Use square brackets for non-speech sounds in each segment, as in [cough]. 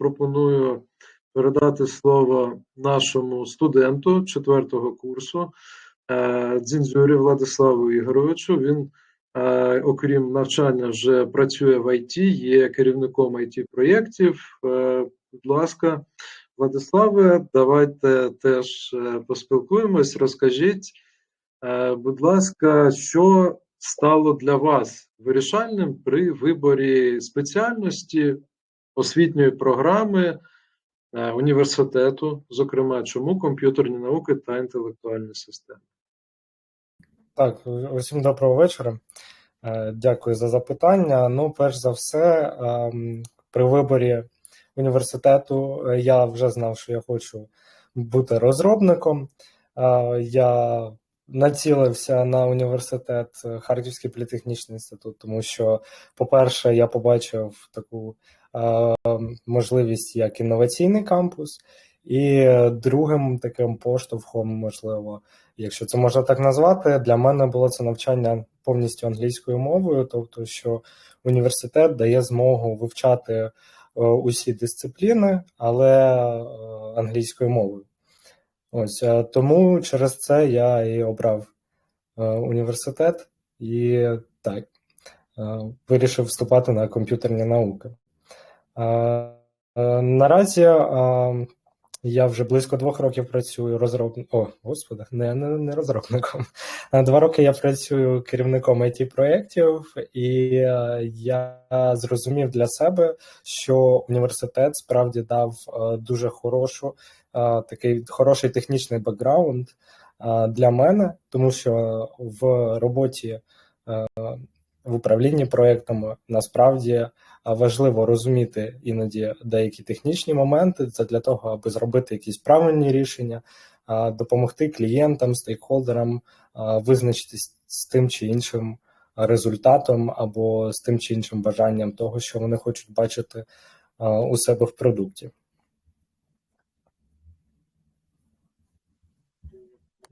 пропоную передати слово нашому студенту четвертого курсу е, Дзінзюрі Владиславу Ігоровичу. Він, е, окрім навчання, вже працює в ІТ, є керівником it проєктів. Е, Будь ласка, Владиславе, давайте теж поспілкуємось. Розкажіть, будь ласка, що стало для вас вирішальним при виборі спеціальності освітньої програми е, університету, зокрема, чому комп'ютерні науки та інтелектуальні системи? Так, усім доброго вечора. Е, Дякую за запитання. Ну, перш за все, ем, при виборі університету е, я вже знав, що я хочу бути розробником. Я націлився на університет Харківський політехнічний інститут, тому що, по-перше, я побачив таку можливість як інноваційний кампус, і другим таким поштовхом, можливо, якщо це можна так назвати, для мене було це навчання повністю англійською мовою, тобто, що університет дає змогу вивчати е, усі дисципліни, але е, англійською мовою. Ось е, тому через це я і обрав е, університет і так е, вирішив вступати на комп'ютерні науки. Е, е, Наразі е, я вже близько двох років працюю розробником. О, господи, не, не, не розробником. Два роки я працюю керівником it проєктів, і я зрозумів для себе, що університет справді дав дуже хорошу, такий хороший технічний бекграунд для мене, тому що в роботі в управлінні проектами насправді важливо розуміти іноді деякі технічні моменти. Це для того, аби зробити якісь правильні рішення, допомогти клієнтам, стейкхолдерам визначитись з тим чи іншим результатом або з тим чи іншим бажанням того, що вони хочуть бачити у себе в продукті.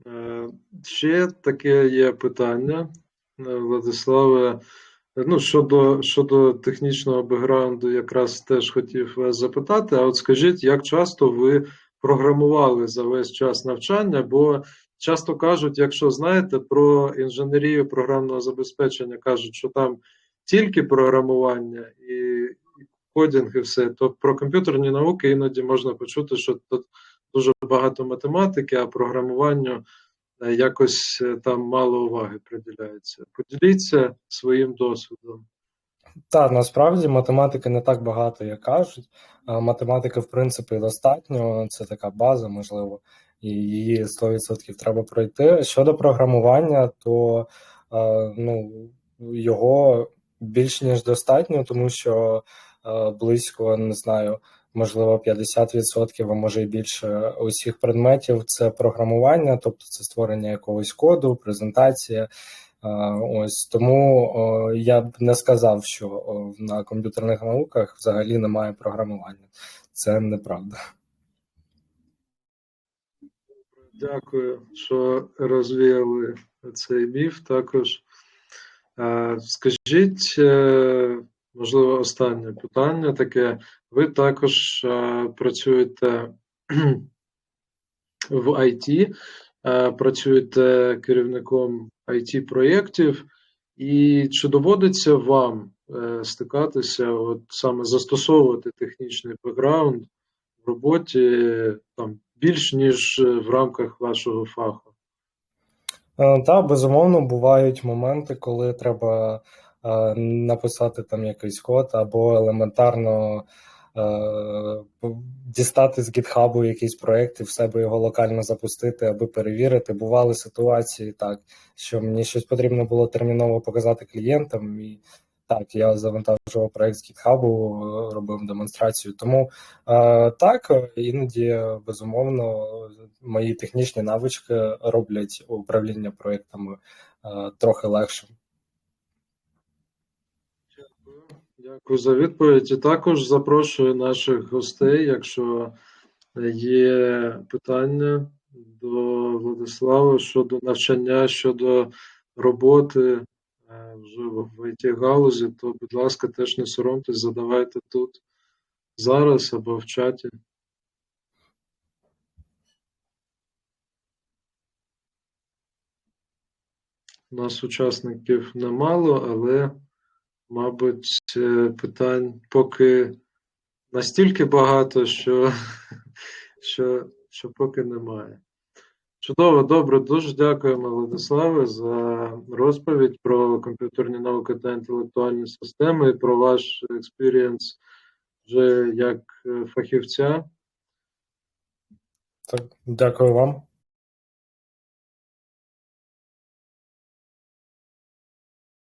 Е, Ще таке є питання, е, Владиславе. Ну, щодо, щодо технічного бекграунду, якраз теж хотів вас запитати. А от скажіть, як часто ви програмували за весь час навчання? Бо часто кажуть, якщо знаєте про інженерію програмного забезпечення, кажуть, що там тільки програмування і, кодінг, і все, то про комп'ютерні науки іноді можна почути, що тут дуже багато математики, а програмуванню е, якось е, там мало уваги приділяється. Поділіться своїм досвідом. Так, насправді математики не так багато, як кажуть. Математики, в принципі, достатньо. Це така база, можливо, і її 100% треба пройти. Щодо програмування, то е, ну, його більш ніж достатньо, тому що е, близько не знаю, можливо, 50%, а може і більше усіх предметів це програмування, тобто це створення якогось коду, презентація. Ось тому я б не сказав, що на комп'ютерних науках взагалі немає програмування. Це неправда. Дякую, що розвіяли цей міф. Також скажіть, е, можливо, останнє питання таке. Ви також е, працюєте [clears throat] в IT, е, працюєте керівником it проєктів, і чи доводиться вам е, стикатися, от саме застосовувати технічний бекграунд в роботі там більш ніж в рамках вашого фаху? Е, Та, безумовно, бувають моменти, коли треба е, написати там якийсь код або елементарно е, дістати з гітхабу якийсь проєкт і в себе його локально запустити, аби перевірити. Бували ситуації так, що мені щось потрібно було терміново показати клієнтам, і так, я завантажував проєкт з гітхабу, робив демонстрацію. Тому е, так, іноді безумовно мої технічні навички роблять управління проєктами е, трохи легшим. Дякую. За відповідь. І також запрошую наших гостей, якщо є питання до Владислава щодо навчання, щодо роботи е, вже в it галузі, то, будь ласка, теж не соромтесь, задавайте тут зараз або в чаті. У нас учасників немало, але, мабуть, е, питань поки настільки багато, що, [laughs] що, що поки немає. Чудово, добре, дуже дякуємо, Владиславе, за розповідь про комп'ютерні науки та інтелектуальні системи і про ваш експірієнс вже як е, фахівця. Так, дякую вам.